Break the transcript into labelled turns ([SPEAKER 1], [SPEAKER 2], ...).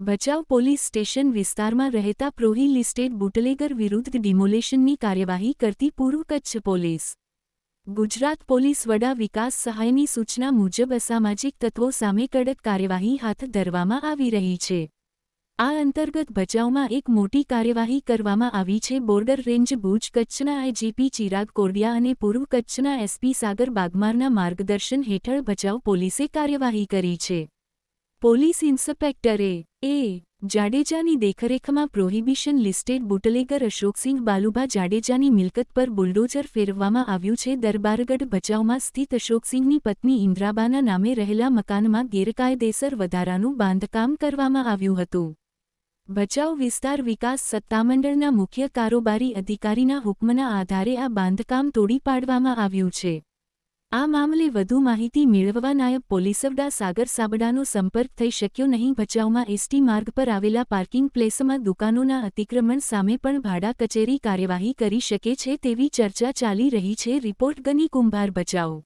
[SPEAKER 1] Bhachau police station વિસ્તારમાં રહેતા પ્રોહી listed bootlegger વિરુદ્ધ ડિમોલેશનની કાર્યવાહી કરતી પૂર્વ કચ્છ પોલીસ. ગુજરાત પોલીસ વડા વિકાસ સહાયની સૂચના મુજબ અસામાજિક તત્વો સામે કડક કાર્યવાહી હાથ ધરવામાં આવી રહી છે. આ અંતર્ગત ભચાઉમાં એક મોટી કાર્યવાહી કરવામાં આવી છે બોર્ડર રેન્જ ભુજ કચ્છના આઈજીપી ચિરાગ કોરડિયા અને પૂર્વ કચ્છના એસપી સાગર બાગમારના માર્ગદર્શન હેઠળ ભચાઉ પોલીસે કાર્યવાહી કરી છે. પોલીસ ઇન્સ્પેક્ટરે એ જાડેજાની દેખરેખમાં prohibition listed bootlegger Ashoksinh Balubha જાડેજાની મિલકત પર બુલડોઝર ફેરવવામાં આવ્યું છે. દરબારગઢ ભચાઉમાં સ્થિત અશોકસિંહની પત્ની ઇન્દ્રાબાના નામે રહેલા મકાનમાં ગેરકાયદેસર વધારાનું બાંધકામ કરવામાં આવ્યું હતું. ભચાઉ વિસ્તાર વિકાસ સત્તામંડળના મુખ્ય કારોબારી અધિકારીના હુકમના આધારે આ બાંધકામ તોડી પાડવામાં આવ્યું છે. આ મામલે વધુ માહિતી મેળવવા નાયબ પોલીસવડા સાગર સાબડાનો સંપર્ક થઈ શક્યો નહીં. ભચાઉમાં એસટી માર્ગ પર આવેલા પાર્કિંગ પ્લેસમાં દુકાનોના અતિક્રમણ સામે પણ ભાડા કચેરી કાર્યવાહી કરી શકે છે તેવી ચર્ચા ચાલી રહી છે. રિપોર્ટ ગની કુંભાર બચાવ